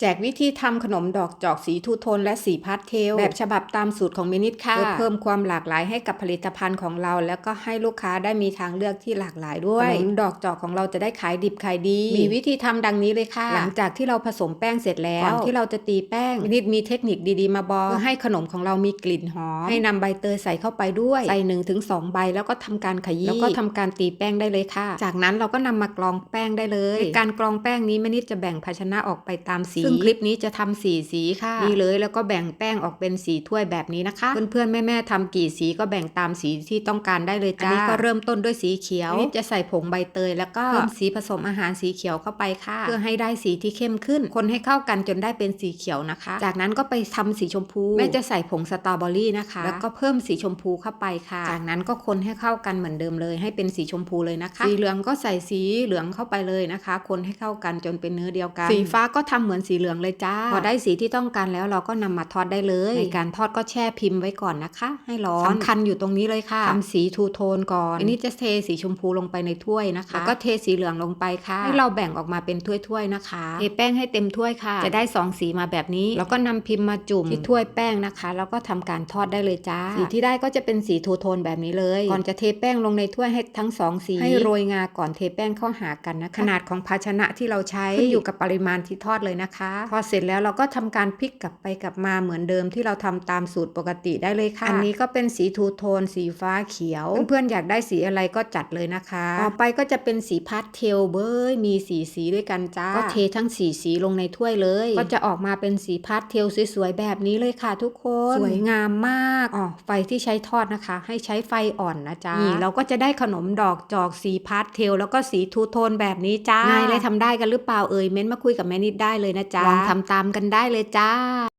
แจกวิธีทำขนมดอกจอกสีทูโทนและสีพาสเทล แบบฉบับตามสูตรของมินิดค่ะเพื่อเพิ่มความหลากหลายให้กับผลิตภัณฑ์ของเรา แล้วก็ให้ลูกค้าได้มีทางเลือกที่หลากหลายด้วยขนมดอกจอกของเราจะได้ขายดิบขายดี มีวิธีทำดังนี้เลยค่ะ หลังจากที่เราผสมแป้งเสร็จแล้วก่อนที่เราจะตีแป้งมินิดมีเทคนิคดีๆมาบอกเพื่อให้ขนมของเรามีกลิ่นหอมให้นำใบเตยใส่เข้าไปด้วยใส่หนึ่งถึงสองใบแล้วก็ทำการขยี้แล้วก็ทำการตีแป้งได้เลยค่ะ จากนั้นเราก็นำมากรองแป้งได้เลยในการกรองแป้งนี้มินิดจะแบ่งภาชนะออกไปตามสีซึ่งคลิปนี้จะทำสีสีค่ะนี่เลยแล้วก็แบ่งแป้งออกเป็นสีถ้วยแบบนี้นะคะ เพื่อนๆแม่ๆทำกี่สีก็แบ่งตามสีที่ต้องการได้เลยจ้าอันนี้ก็เริ่มต้นด้วยสีเขียวนิดจะใส่ผงใบเตย แล้วก็เพิ่มสีผสมอาหารสีเขียวเข้าไปค่ะ เพื่อให้ได้สีที่เข้มขึ้น คนให้เข้ากันจนได้เป็นสีเขียวนะคะ จากนั้นก็ไปทำสีชมพูแม่จะใส่ผงสตรอเบอรี่นะคะ แล้วก็เพิ่มสีชมพูเข้าไปค่ะ จากนั้นก็คนให้เข้ากันเหมือนเดิมเลย ให้เป็นสีชมพูเลยนะคะ สีเหลืองก็ใส่สีเหลืองเข้าไปเลยนะคะ คนให้เข้ากันจนเป็นเนื้อเดียวกัน สีฟ้าก็ทำเหมือนสีเหลืองเลยจ้า พอได้สีที่ต้องการแล้วเราก็นำมาทอดได้เลย ในการทอดก็แช่พิมพ์ไว้ก่อนนะคะ ให้ร้อนสำคัญอยู่ตรงนี้เลยค่ะทำสีทูโทนก่อนอันนี้จะเทสีชมพูลงไปในถ้วยนะคะแล้วก็เทสีเหลืองลงไปค่ะให้เราแบ่งออกมาเป็นถ้วยๆนะคะเทแป้งให้เต็มถ้วยค่ะ จะได้สองสีมาแบบนี้ แล้วก็นำพิมพ์มาจุ่มที่ถ้วยแป้งนะคะ แล้วก็ทำการทอดได้เลยจ้า สีที่ได้ก็จะเป็นสีทูโทนแบบนี้เลย ก่อนจะเทแป้งลงในถ้วยให้ทั้งสองสีให้โรยงาก่อนเทแป้งเข้าหากันนะคะขนาดของภาชนะที่เราใช้ขึ้นอยู่กับปริมาณที่ทอดเลยนะคะพอเสร็จแล้วเราก็ทำการพลิกกลับไปกลับมาเหมือนเดิมที่เราทำตามสูตรปกติได้เลยค่ะ อันนี้ก็เป็นสีทูโทน สีฟ้าเขียว เพื่อนๆอยากได้สีอะไรก็จัดเลยนะคะ ต่อไปก็จะเป็นสีพาสเทลเบยมีสีสีด้วยกันจ้า ก็เททั้งสีสีลงในถ้วยเลย ก็จะออกมาเป็นสีพาสเทลสวยๆแบบนี้เลยค่ะทุกคน สวยงามมากอ๋อไฟที่ใช้ทอดนะคะ ให้ใช้ไฟอ่อนนะจ๊ะนี่เราก็จะได้ขนมดอกจอกสีพาสเทลแล้วก็สีทูโทนแบบนี้จ้าง่ายเลยทำได้กันหรือเปล่าเอ่ยเม้นต์มาคุยกับแม่นิดได้เลยนะจ๊ะลองทำตามกันได้เลยจ้า